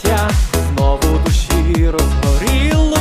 життя знову душі розгоріло.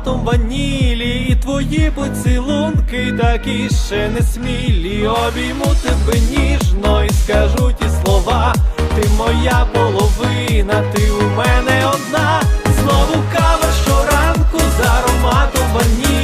ароматом ванілі, І твої поцілунки такі ще не смілі. Обійму тебе ніжно і скажу ті слова. Ти моя половина, ти у мене одна. Знову кава щоранку з ароматом ванілі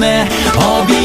Балувала ти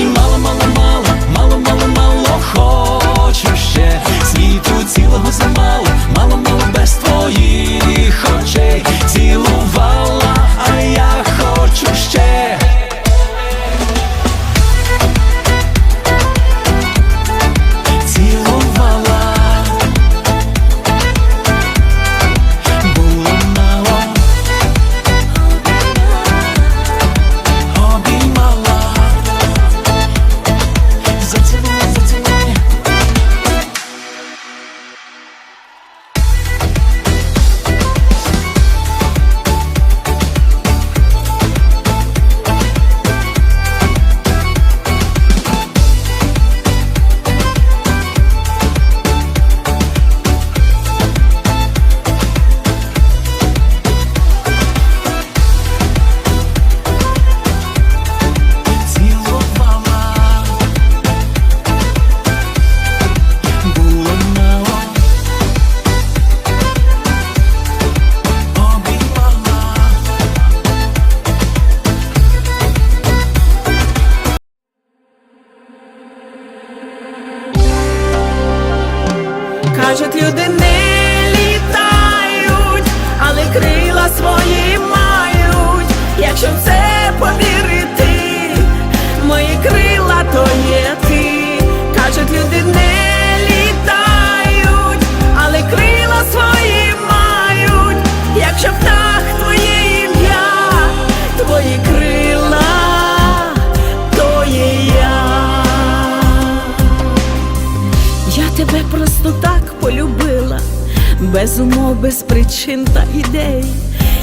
без причин та ідей.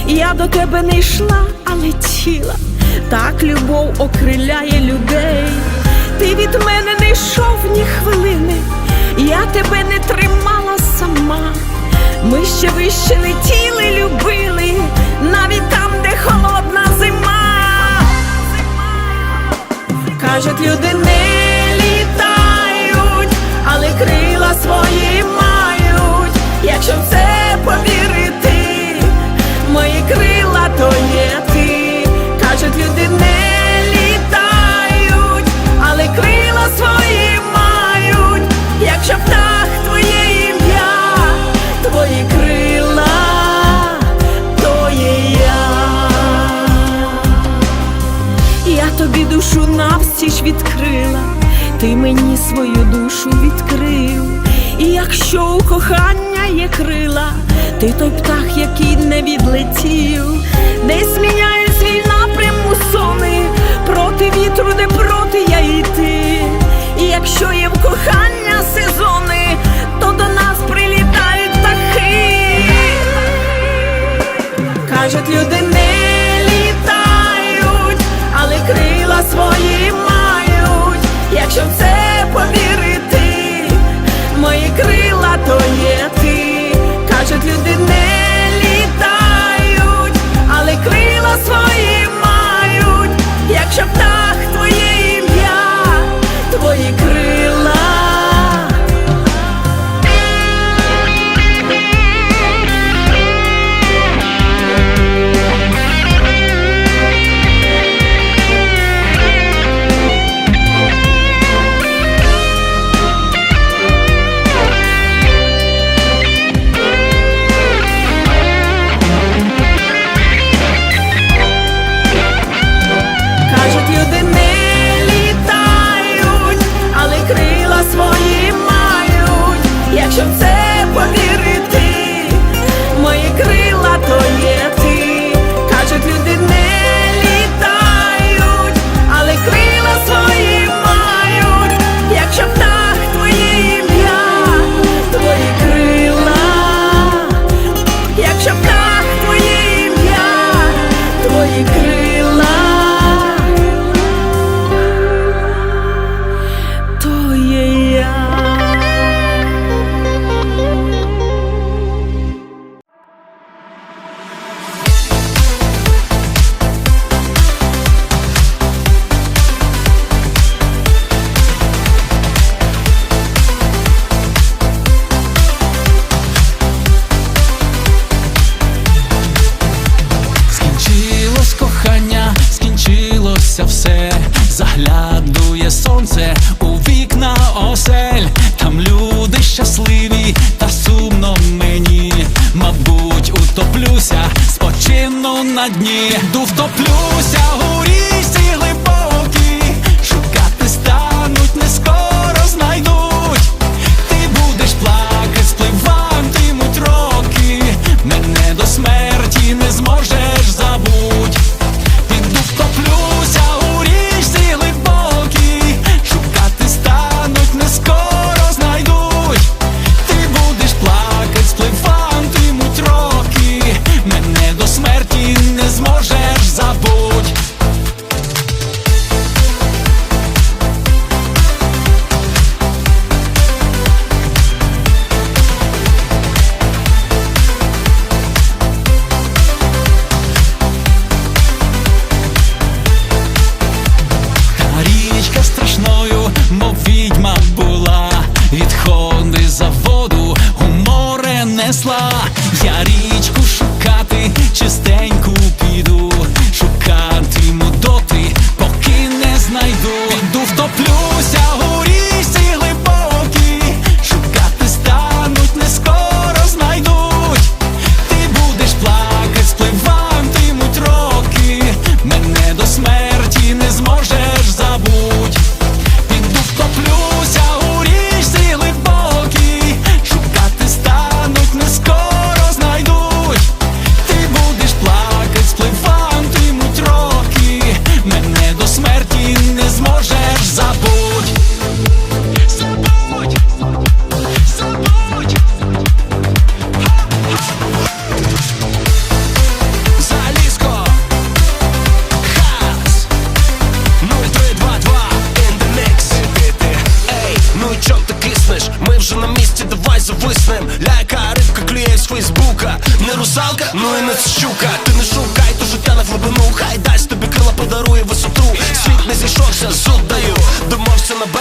Я до тебе не йшла, а летіла. Так любов окриляє людей. Ти від мене не йшов ні хвилини, я тебе не тримала сама. Ми ще вище летіли, любили, навіть там, де холодна зима. Кажуть, люди не літають, але крила свої мають. Якщо це повірити, мої крила то є ти. Кажуть, люди не літають, але крила свої мають. Якщо птах твоє ім'я, твої крила, то є я. Тобі душу навстіж відкрила, ти мені свою душу відкрив. І якщо у кохання є крила, ти той птах, який не відлетів, десь міняє свій напрям мусони, проти вітру, де проти я йти. І якщо є в кохання сезони, то до нас прилітають птахи. Кажуть, люди не літають, але крила свої мають. Якщо в це повірити, мої крила то є осель, там люди щасливі, та сумно мені, мабуть, утоплюся, спочину на дні, ду втоплю.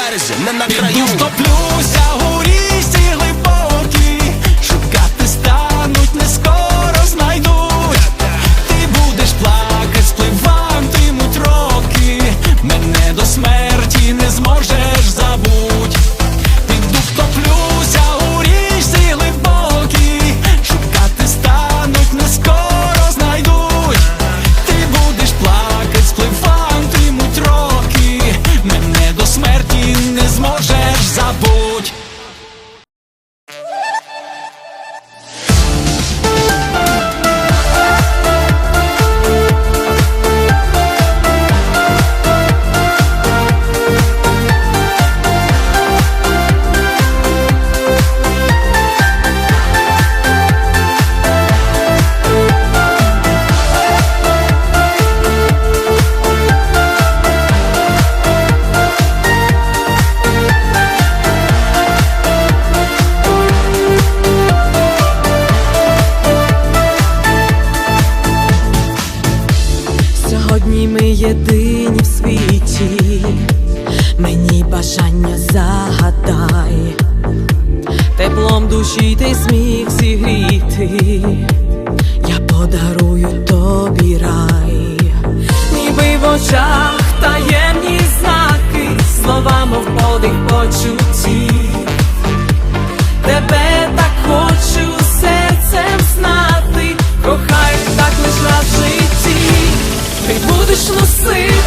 березі, не на краю. Втоплюся у річці. ми єдині в світі, мені бажання загадай, теплом душі ти сміх зігріти. страшну силу.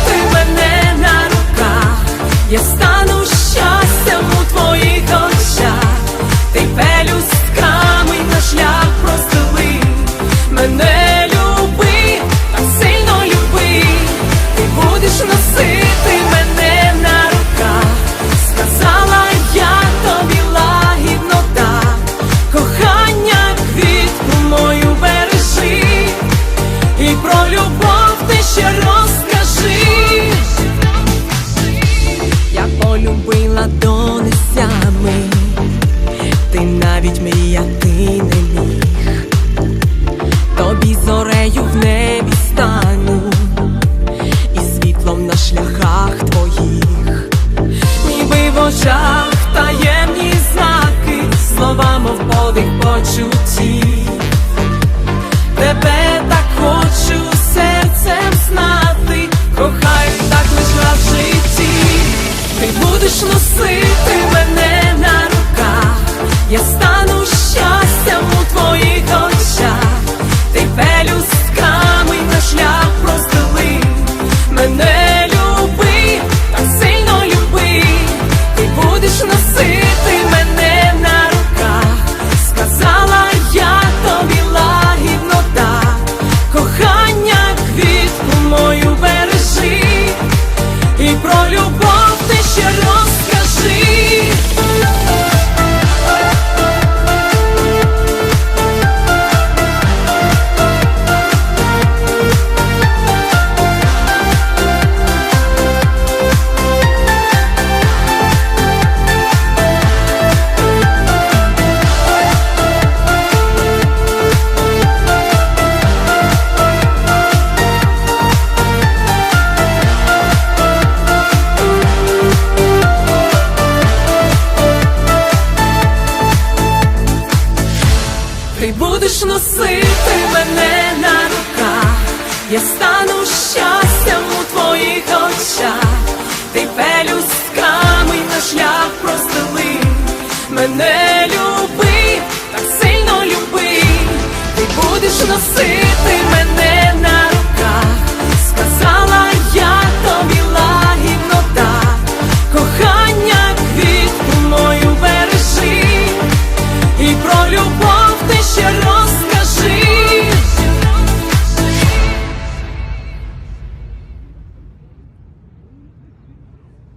любила донесями. ти навіть мріяти.